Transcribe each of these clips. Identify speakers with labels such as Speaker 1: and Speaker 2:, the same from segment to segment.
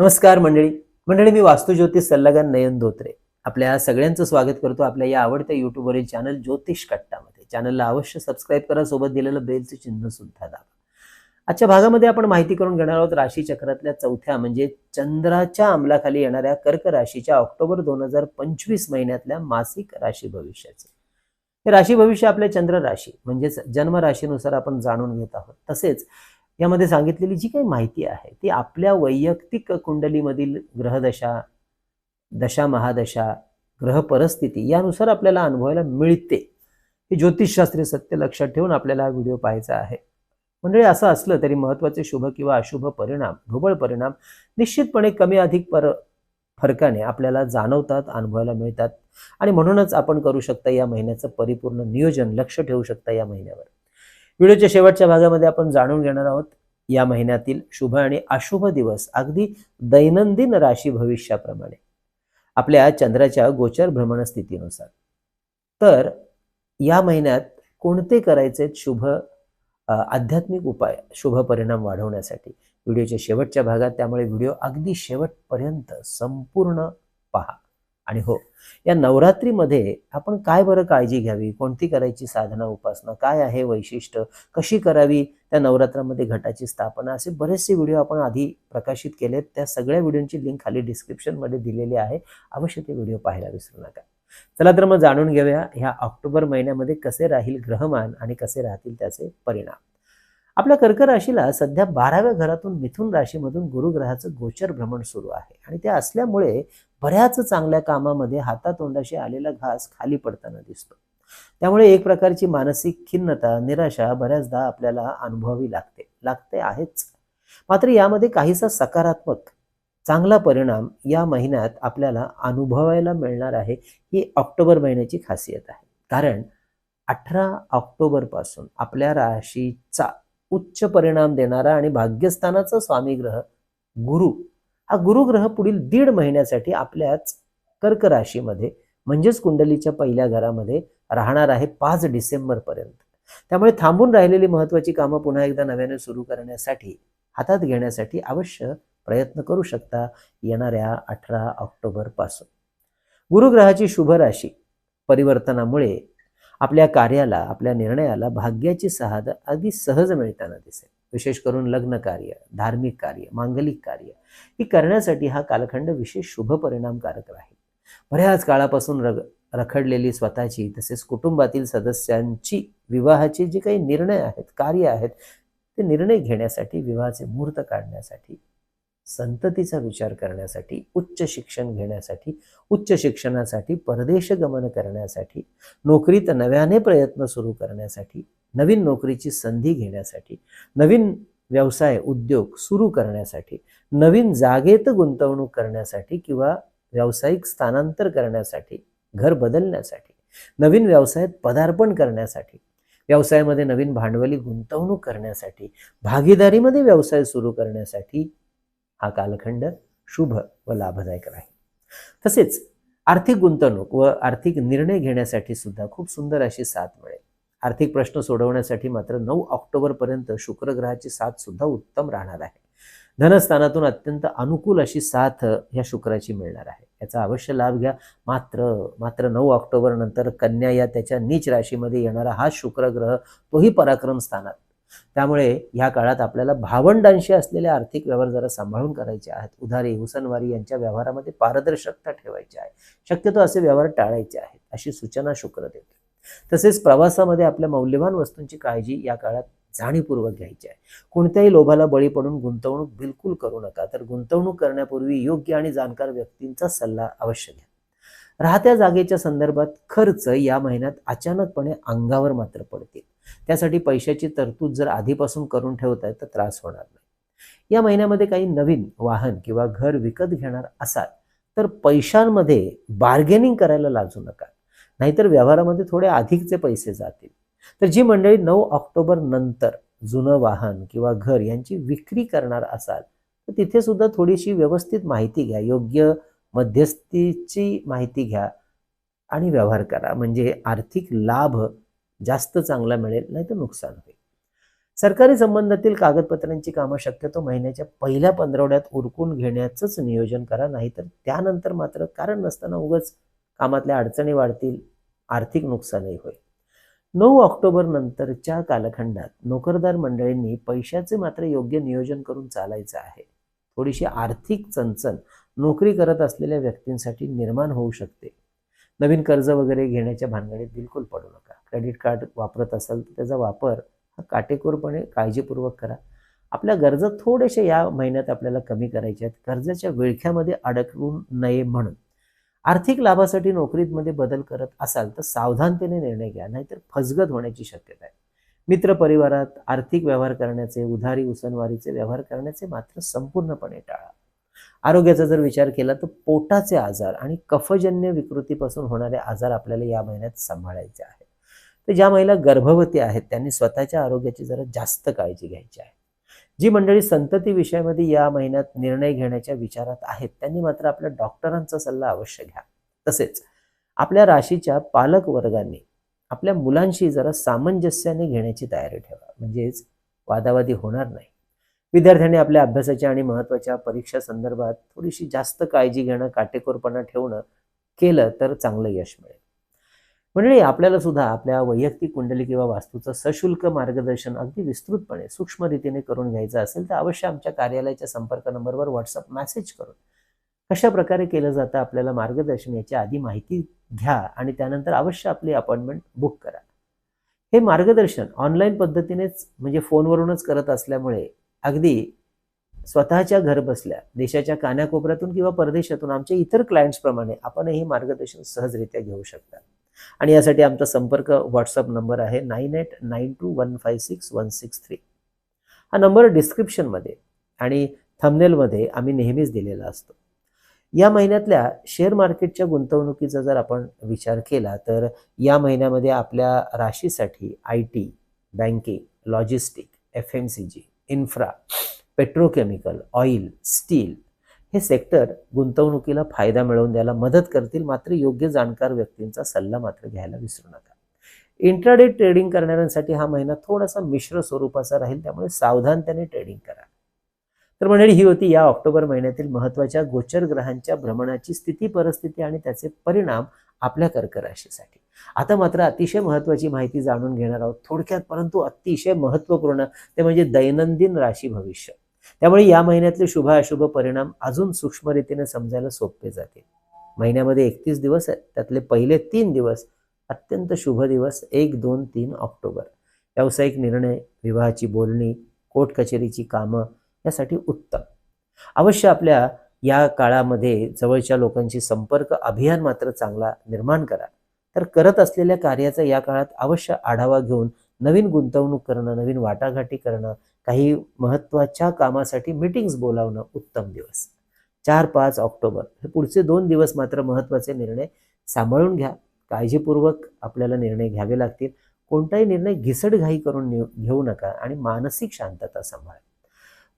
Speaker 1: नमस्कार मंडळी. मंडळी मी वास्तुज्योतिष सल्लागार नयन धोत्रे. आपल्या सगळ्यांचं स्वागत करतो आपल्या या आवडत्या युट्यूबवरील चॅनल ज्योतिष कट्टामध्ये. चॅनलला अवश्य सबस्क्राईब करा सोबत दिलेलं बेलचं चिन्ह सुद्धा दाबा. आजच्या भागामध्ये आपण माहिती करून घेणार आहोत राशी चक्रातल्या चौथ्या म्हणजे चंद्राच्या अंमलाखाली येणाऱ्या कर्क राशीच्या ऑक्टोबर दोन हजार पंचवीस महिन्यातल्या मासिक राशी भविष्याचे. हे राशी भविष्य आपल्या चंद्र राशी म्हणजेच जन्म राशीनुसार आपण जाणून घेत आहोत. तसेच यामध्ये सांगितलेली जी काही माहिती आहे ती आपल्या वैयक्तिक कुंडलीमधील ग्रहदशा दशा महादशा ग्रह परिस्थिती यानुसार आपल्याला अनुभवायला मिळते. हे ज्योतिषशास्त्रीय सत्य लक्षात ठेवून आपल्याला हा व्हिडिओ पाहायचा आहे. मंडळी असं असलं तरी महत्त्वाचे शुभ किंवा अशुभ परिणाम ढोबळ परिणाम निश्चितपणे कमी अधिक पर फरकाने आपल्याला जाणवतात अनुभवायला मिळतात. आणि म्हणूनच आपण करू शकता या महिन्याचं परिपूर्ण नियोजन लक्ष ठेवू शकता या महिन्यावर. व्हिडिओच्या शेवटच्या भागामध्ये आपण जाणून घेणार आहोत या महिन्यातील शुभ आणि अशुभ दिवस अगदी दैनंदिन राशी भविष्याप्रमाणे. आपल्या चंद्राच्या गोचर भ्रमण स्थितीनुसार. तर या महिन्यात कोणते करायचे शुभ आध्यात्मिक उपाय शुभ परिणाम वाढवण्यासाठी? व्हिडिओच्या शेवटच्या भागात त्यामुळे व्हिडिओ अगदी शेवटपर्यंत संपूर्ण पहा. आणि हो या नवरात्रीमध्ये आपण काय बरं काळजी घ्यावी? कोणती करायची साधना उपासना? काय आहे वैशिष्ट्य? कशी करावी त्या नवरात्रामध्ये घटाची स्थापना? असे बरेचसे व्हिडिओ आपण आधी प्रकाशित केलेत. त्या सगळ्या व्हिडिओची लिंक खाली डिस्क्रिप्शनमध्ये दिलेली आहे. अवश्य ते व्हिडिओ पाहायला विसरू नका. चला तर मग जाणून घेऊया ह्या ऑक्टोबर महिन्यामध्ये कसे राहील ग्रहमान आणि कसे राहतील त्याचे परिणाम. आपल्या कर्क राशीला सध्या बाराव्या घरातून मिथुन राशीमधून गुरुग्रहाचं गोचर भ्रमण सुरू आहे. आणि ते असल्यामुळे बऱ्याच चांगल्या कामामध्ये हातातोंडाशी आलेला घास खाली पडताना दिसतो. त्यामुळे एक प्रकारची मानसिक खिन्नता निराशा बऱ्याचदा आपल्याला अनुभवावी लागते. लागते आहेच. मात्र यामध्ये काहीसा सकारात्मक चांगला परिणाम या महिन्यात आपल्याला अनुभवायला मिळणार आहे ही ऑक्टोबर महिन्याची खासियत आहे. कारण अठरा ऑक्टोबरपासून आपल्या राशीचा उच्च परिणाम देणारा आणि भाग्यस्थानाचा स्वामी ग्रह गुरु. हा गुरुग्रह पुढील दीड महिन्यासाठी आपल्याच कर्क राशीमध्ये म्हणजेच कुंडलीच्या पहिल्या घरामध्ये राहणार आहे पाच डिसेंबर पर्यंत. त्यामुळे थांबून राहिलेली महत्वाची कामं पुन्हा एकदा नव्याने सुरू करण्यासाठी हातात घेण्यासाठी अवश्य प्रयत्न करू शकता येणाऱ्या अठरा ऑक्टोबरपासून गुरुग्रहाची शुभ राशी परिवर्तनामुळे आपल्या कार्याला आपल्या निर्णयाला भाग्याची सहाद अगदी सहज मिळताना दिसेल. विशेष करून लग्न कार्य धार्मिक कार्य मांगलिक कार्य ही करण्यासाठी हा कालखंड विशेष शुभ परिणामकारक राहील. बऱ्याच काळापासून रग रखडलेली स्वतःची तसेच कुटुंबातील सदस्यांची विवाहाचे जे काही निर्णय आहेत कार्य आहेत ते निर्णय घेण्यासाठी विवाहाचे मुहूर्त काढण्यासाठी संततीचा विचार करण्यासाठी उच्च शिक्षण घेण्यासाठी उच्च शिक्षणासाठी परदेश गमन करण्यासाठी नोकरीत नव्याने प्रयत्न सुरू करण्यासाठी नवीन नोकरीची संधी घेण्यासाठी नवीन व्यवसाय उद्योग सुरू करण्यासाठी नवीन जागेत गुंतवणूक करण्यासाठी किंवा व्यावसायिक स्थानांतर करण्यासाठी घर बदलण्यासाठी नवीन व्यवसायात पदार्पण करण्यासाठी व्यवसायामध्ये नवीन भांडवली गुंतवणूक करण्यासाठी भागीदारीमध्ये व्यवसाय सुरू करण्यासाठी हा कालखंड शुभ व लाभदायक राहील. तसेच आर्थिक गुंतवणूक व आर्थिक निर्णय घेण्यासाठी सुद्धा खूप सुंदर अशी साथ मिळेल. आर्थिक प्रश्न सोडवण्यासाठी मात्र नऊ ऑक्टोबर पर्यंत साथ सुद्धा उत्तम राहणार आहे. धनस्थानातून अत्यंत अनुकूल अशी साथ या शुक्राची मिळणार आहे. याचा अवश्य लाभ घ्या. मात्र मात्र नऊ ऑक्टोबर नंतर कन्या या त्याच्या नीच राशीमध्ये येणारा हा शुक्र ग्रह तोही पराक्रम स्थानात त्यामुळे ह्या काळात आपल्याला भावंडांशी असलेले आर्थिक व्यवहार जरा सांभाळून करायचे आहेत. उधारी हुसनवारी यांच्या व्यवहारामध्ये पारदर्शकता ठेवायची आहे. शक्यतो असे व्यवहार टाळायचे आहेत अशी सूचना शुक्र देतो. तसेच प्रवासामध्ये आपल्या मौल्यवान वस्तूंची काळजी या काळात जाणीवपूर्वक घ्यायची आहे. कोणत्याही लोभाला बळी पडून गुंतवणूक बिलकुल करू नका. तर गुंतवणूक करण्यापूर्वी योग्य आणि जाणकार व्यक्तींचा सल्ला अवश्य घ्या. राहत्या जागेच्या संदर्भात खर्च या महिन्यात अचानकपणे अंगावर मात्र पडतील. त्यासाठी पैशाची तरतूद जर आधीपासून करून ठेवताय तर त्रास होणार नाही. या महिन्यामध्ये काही नवीन वाहन किंवा घर विकत घेणार असाल तर पैशांमध्ये बार्गेनिंग करायला लाजू नका. नाहीतर व्यवहारामध्ये थोडे अधिकचे पैसे जातील. तर जी मंडळी नऊ ऑक्टोबर नंतर जुनं वाहन किंवा घर यांची विक्री करणार असाल तर तिथे सुद्धा थोडीशी व्यवस्थित माहिती घ्या. योग्य मध्यस्थीची माहिती घ्या आणि व्यवहार करा. म्हणजे आर्थिक लाभ जास्त चांगला मिळेल नाही तर नुकसान होईल. सरकारी संबंधातील कागदपत्रांची कामं शक्यतो महिन्याच्या पहिल्या पंधरवड्यात उरकून घेण्याचंच नियोजन करा नाहीतर त्यानंतर मात्र कारण नसताना उगाच कामातल्या अडचणी वाढतील आर्थिक नुकसानही होईल. नऊ ऑक्टोबर नंतरच्या कालखंडात नोकरदार मंडळींनी पैशाचे मात्र योग्य नियोजन करून चालायचं आहे. थोडीशी आर्थिक चणचण नोकरी करत असलेल्या व्यक्तींसाठी निर्माण होऊ शकते. नवीन कर्ज वगैरे घेण्याच्या भानगडीत बिलकुल पडू नका. क्रेडिट कार्ड वापरत असाल तर त्याचा वापर हा काटेकोरपणे काळजीपूर्वक करा. आपल्या गरजा थोड्याशा या महिन्यात आपल्याला कमी करायच्या आहेत. कर्जाच्या विळख्यामध्ये अडकवू नये म्हणून. आर्थिक लाभासाठी नोकरीमध्ये बदल करत असाल तर सावधानतेने निर्णय घ्या नाहीतर फसगत होण्याची शक्यता आहे. मित्र परिवारात आर्थिक व्यवहार करण्याचे उधारी उसनवारीचे व्यवहार करण्याचे मात्र संपूर्णपणे टाळा. आरोग्याचा जर विचार केला तर पोटाचे आजार आणि कफजन्य विकृतीपासून होणारे आजार आपल्याला या महिन्यात सांभाळायचे आहेत. तर ज्या महिला गर्भवती आहेत त्यांनी स्वतःच्या आरोग्याची जरा जास्त काळजी घ्यायची आहे. जी मंडळी संतती विषयामध्ये या महिन्यात निर्णय घेण्याच्या विचारात आहेत त्यांनी मात्र आपल्या डॉक्टरांचा सल्ला अवश्य घ्या. तसेच आपल्या राशीच्या पालक वर्गांनी आपल्या मुलांशी जरा सामंजस्याने घेण्याची तयारी ठेवा. म्हणजेच वादावादी होणार नाही. विद्यार्थ्यांनी आपल्या अभ्यासाच्या आणि महत्त्वाच्या परीक्षा संदर्भात थोडीशी जास्त काळजी घेणं काटेकोरपणा ठेवणं केलं तर चांगलं यश मिळेल. मंडळी आपल्याला सुद्धा आपल्या वैयक्तिक कुंडली किंवा वास्तूचं सशुल्क मार्गदर्शन अगदी विस्तृतपणे सूक्ष्म रीतीने करून घ्यायचं असेल तर अवश्य आमच्या कार्यालयाच्या संपर्क नंबरवर व्हॉट्सअप मेसेज करून कशा प्रकारे केलं जातं आपल्याला मार्गदर्शन याची आधी माहिती घ्या आणि त्यानंतर अवश्य आपली अपॉइंटमेंट बुक करा. हे मार्गदर्शन ऑनलाईन पद्धतीनेच म्हणजे फोनवरूनच करत असल्यामुळे अगदी स्वतःच्या घर बसल्या देशाच्या कानाकोपऱ्यातून किंवा परदेशातून आमच्या इतर क्लायंट्सप्रमाणे आपणही मार्गदर्शन सहजरित्या घेऊ शकता. आणि यासाठी आमचा संपर्क व्हॉट्सअप नंबर आहे nine eight nine two one five six one six three. हा नंबर डिस्क्रिप्शनमध्ये आणि थमनेलमध्ये आम्ही नेहमीच दिलेला असतो. या महिन्यातल्या शेअर मार्केटच्या गुंतवणुकीचा जर आपण विचार केला तर या महिन्यामध्ये आपल्या राशीसाठी I T banking logistic F M C G infra petrochemical oil steel हे सेक्टर गुंतवणुकीला फायदा मिळवून द्यायला मदत करतील. मात्र योग्य जाणकार व्यक्तींचा सल्ला मात्र घ्यायला विसरू नका. इंट्राडे ट्रेडिंग करणाऱ्यांसाठी हा महिना थोडासा मिश्र स्वरूपाचा राहील. त्यामुळे सावधानतेने ट्रेडिंग करा. तर मंडळी ही होती या ऑक्टोबर महिन्यातील महत्त्वाच्या गोचर ग्रहांच्या भ्रमणाची स्थिती परिस्थिती आणि त्याचे परिणाम आपल्या कर्क राशीसाठी आता मात्र अतिशय महत्वाची माहिती जाणून घेणार आहोत थोडक्यात परंतु अतिशय महत्त्वपूर्ण ते म्हणजे दैनंदिन राशी भविष्य. त्यामुळे या महिन्यातले शुभ अशुभ परिणाम अजून सूक्ष्मरीतीने समजायला सोपे जातील. महिन्यामध्ये एकतीस दिवस आहेत त्यातले पहिले तीन दिवस अत्यंत शुभ दिवस एक दोन तीन ऑक्टोबर. व्यावसायिक निर्णय विवाहाची बोलणी कोर्ट कचेरीची कामं यासाठी उत्तम. अवश्य आपल्या या काळामध्ये जवळच्या लोकांशी संपर्क अभियान मात्र चांगला निर्माण करा. तर करत असलेल्या कार्याचा या काळात अवश्य आढावा घेऊन नवीन गुंतवणूक करणं नवीन वाटाघाटी करणं काही महत्त्वाच्या कामासाठी मीटिंग्स बोलावणं उत्तम दिवस. चार पाच ऑक्टोबर हे पुढचे दोन दिवस मात्र महत्त्वाचे निर्णय सांभाळून घ्या. काळजीपूर्वक आपल्याला निर्णय घ्यावे लागतील. कोणताही निर्णय घिसडघाई करून घेऊ नका आणि मानसिक शांतता सांभाळा.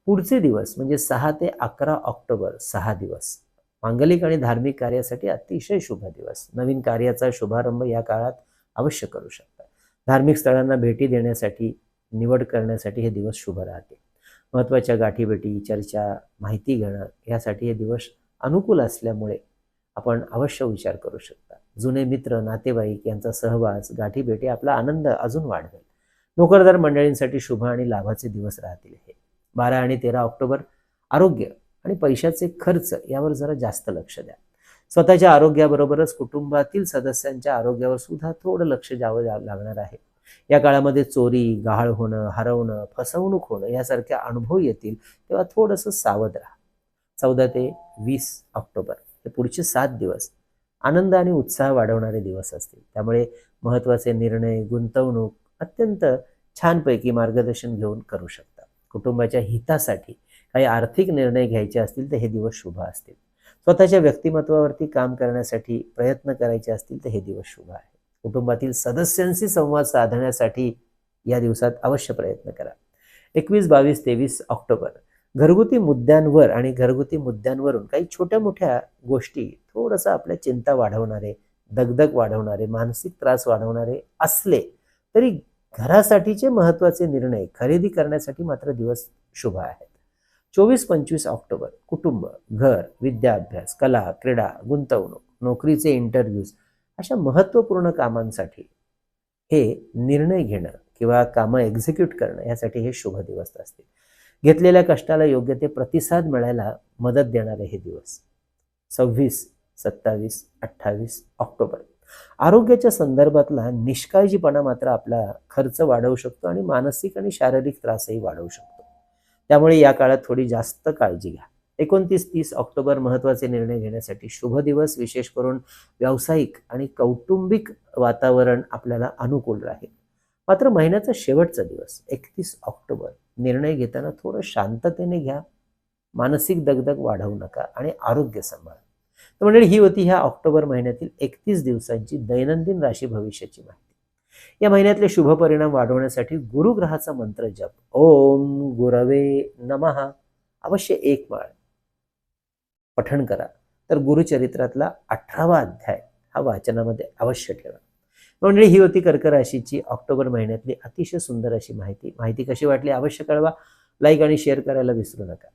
Speaker 1: पुढचे दिवस म्हणजे सहा ते अकरा ऑक्टोबर सहा दिवस. मांगलिक आणि धार्मिक कार्यासाठी अतिशय शुभ दिवस. नवीन कार्याचा शुभारंभ या काळात अवश्य करू शकता. धार्मिक स्थळांना भेटी देण्यासाठी निवड करण्यासाठी हे दिवस शुभ राहते. महत्त्वाच्या गाठीभेटी चर्चा माहिती घेणं यासाठी हे दिवस अनुकूल असल्यामुळे आपण अवश्य विचार करू शकता. जुने मित्र नातेवाईक यांचा सहवास गाठीभेटी आपला आनंद अजून वाढवेल. नोकरदार मंडळींसाठी शुभ आणि लाभाचे दिवस राहतील हे. बारा आणि तेरा ऑक्टोबर आरोग्य आणि पैशाचे खर्च यावर जरा जास्त लक्ष द्या. स्वतःच्या आरोग्याबरोबरच कुटुंबातील सदस्यांच्या आरोग्यावर सुद्धा थोडं लक्ष द्यावं लागणार आहे. या काळामध्ये चोरी गहाळ होणं हरवणं फसवणूक होणं यासारख्या अनुभव येतील तेव्हा थोडंसं सावध राहा. चौदा ते वीस ऑक्टोबर हे पुढचे सात दिवस आनंद आणि उत्साह वाढवणारे दिवस असतील. त्यामुळे महत्त्वाचे निर्णय गुंतवणूक अत्यंत छानपैकी मार्गदर्शन घेऊन करू शकतो. कुटुंबाच्या हितासाठी काही आर्थिक निर्णय घ्यायचे असतील तर हे दिवस शुभ असतील. स्वतःच्या व्यक्तिमत्वावरती काम करण्यासाठी प्रयत्न करायचे असतील तर हे दिवस शुभ आहे. कुटुंबातील सदस्यांशी संवाद साधण्यासाठी या दिवसात अवश्य प्रयत्न करा. एकवीस बावीस तेवीस ऑक्टोबर. घरगुती मुद्द्यांवर आणि घरगुती मुद्द्यांवरून काही छोट्या मोठ्या गोष्टी थोडंसं आपल्या चिंता वाढवणारे दगदग वाढवणारे मानसिक त्रास वाढवणारे असले तरी घरासाठीचे महत्त्वाचे निर्णय खरेदी करण्यासाठी मात्र दिवस शुभ आहेत. चोवीस पंचवीस ऑक्टोबर कुटुंब घर विद्याभ्यास कला क्रीडा गुंतवणूक नोकरीचे इंटरव्ह्यूज अशा महत्त्वपूर्ण कामांसाठी हे निर्णय घेणं किंवा कामं एक्झिक्यूट करणं यासाठी हे शुभ दिवस असतील घेतलेल्या कष्टाला योग्य ते प्रतिसाद मिळायला मदत देणारे हे दिवस. सव्वीस सत्तावीस अठ्ठावीस ऑक्टोबर. आरोग्याच्या संदर्भातला निष्काळजीपणा मात्र आपला खर्च वाढवू शकतो आणि मानसिक आणि शारीरिक त्रासही वाढवू शकतो. त्यामुळे या काळात थोडी जास्त काळजी घ्या. एकोणतीस तीस ऑक्टोबर महत्त्वाचे निर्णय घेण्यासाठी शुभ दिवस विशेष करून व्यावसायिक आणि कौटुंबिक वातावरण आपल्याला अनुकूल राहील. मात्र महिन्याचा शेवटचा दिवस एकतीस ऑक्टोबर निर्णय घेताना थोडं शांततेने घ्या. मानसिक दगदग वाढवू नका आणि आरोग्य सांभाळा. तर मंडळी ही होती ह्या ऑक्टोबर महिन्यातील एकतीस दिवसांची दैनंदिन राशी भविष्याची माहिती. या महिन्यातले शुभ परिणाम वाढवण्यासाठी गुरुग्रहाचा मंत्र जप. ओम गुरवे नमहा अवश्य एक माळ पठण करा. तर गुरुचरित्रातला अठरावा अध्याय हा वाचनामध्ये अवश्य ठेवा. मंडळी ही होती कर्क राशीची ऑक्टोबर महिन्यातली अतिशय सुंदर अशी माहिती. माहिती कशी वाटली अवश्य कळवा. लाईक आणि शेअर करायला विसरू नका.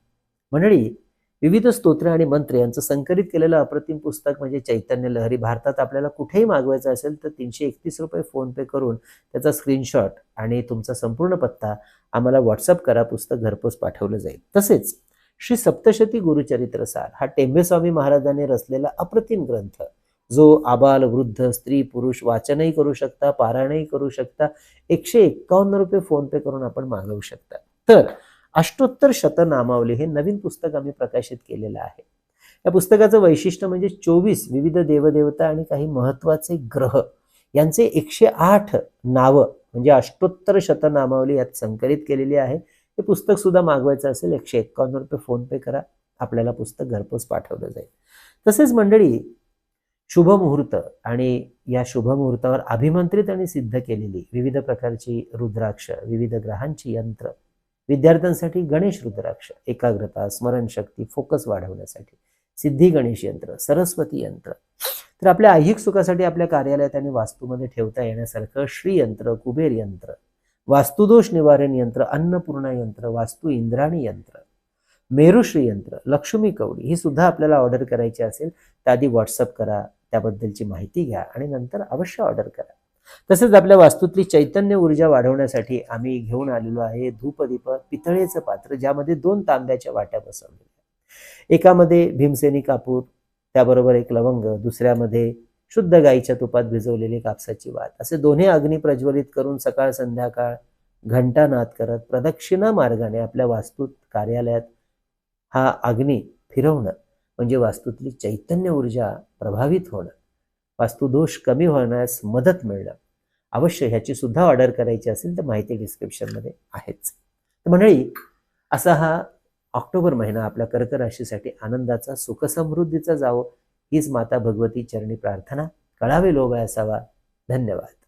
Speaker 1: मंडळी विविध स्तोत्र आणि मंत्र यांचं संकलित केलेलं अप्रतिम पुस्तक म्हणजे चैतन्य लहरी. भारतात आपल्याला कुठेही मागवायचं असेल तर तीनशे एकतीस रुपये फोनपे करून त्याचा स्क्रीनशॉट आणि तुमचा संपूर्ण पत्ता आम्हाला व्हॉट्सअप करा पुस्तक घरपोच पाठवलं जाईल. तसेच श्री सप्तशती गुरुचरित्र सार हा टेंबेस्वामी महाराजांनी रचलेला अप्रतिम ग्रंथ. जो आबाल वृद्ध स्त्री पुरुष वाचनही करू शकता पारायणही करू शकता एकशे एक्कावन्न रुपये फोनपे करून आपण मागवू शकता. तर अष्टोत्तर शतनामावली हे नवीन पुस्तक आम्ही प्रकाशित केलेलं आहे. या पुस्तकाचं वैशिष्ट्य म्हणजे चोवीस विविध देवदेवता आणि काही महत्त्वाचे ग्रह यांचे एकशे आठ नावं म्हणजे अष्टोत्तर शतनामावली यात संकलित केलेली आहे. हे पुस्तक सुद्धा मागवायचं असेल एकशे एक्कावन्न रुपये फोनपे करा आपल्याला पुस्तक घरपोच पाठवलं जाईल. तसेच मंडळी शुभ मुहूर्त आणि या शुभ मुहूर्तावर अभिमंत्रित आणि सिद्ध केलेली विविध प्रकारची रुद्राक्ष विविध ग्रहांची यंत्र विद्यार्थ्यांसाठी गणेश रुद्राक्ष एकाग्रता स्मरणशक्ती फोकस वाढवण्यासाठी. सिद्धी गणेश यंत्र सरस्वती यंत्र. तर आपल्या ऐहिक सुखासाठी आपल्या कार्यालयात आणि वास्तूमध्ये ठेवता येण्यासारखं श्रीयंत्र कुबेर यंत्र वास्तुदोष निवारण यंत्र अन्नपूर्णा यंत्र वास्तू इंद्राणी यंत्र मेरुश्री यंत्र लक्ष्मी कवडी ही सुद्धा आपल्याला ऑर्डर करायची असेल तर आधी व्हॉट्सअप करा त्याबद्दलची माहिती घ्या आणि नंतर अवश्य ऑर्डर करा. तसेच आपल्या वास्तूतली चैतन्य ऊर्जा वाढवण्यासाठी आम्ही घेऊन आलेलो आहे धूपदीप पितळेचं पात्र ज्यामध्ये दोन तांब्याच्या वाट्या बसवलेल्या एकामध्ये भीमसेनी कापूर त्याबरोबर एक लवंग दुसऱ्यामध्ये शुद्ध गाईच्या तुपात भिजवलेली कापसाची वात. असे दोन्ही अग्नी प्रज्वलित करून सकाळ संध्याकाळ घंटानाद करत प्रदक्षिणा मार्गाने आपल्या वास्तूत कार्यालयात हा अग्नी फिरवणं म्हणजे वास्तूतली चैतन्य ऊर्जा प्रभावित होणं. वास्तुदोष कमी होण्यास मदत मिळणं. अवश्य ह्याची सुद्धा ऑर्डर करायची असेल तर माहिती डिस्क्रिप्शनमध्ये आहेच. तर मंडळी असा हा ऑक्टोबर महिना आपल्या कर्क राशीसाठी आनंदाचा सुखसमृद्धीचा जावो. हीच माता भगवती चरणी प्रार्थना. कळावे लोभ असावा. धन्यवाद.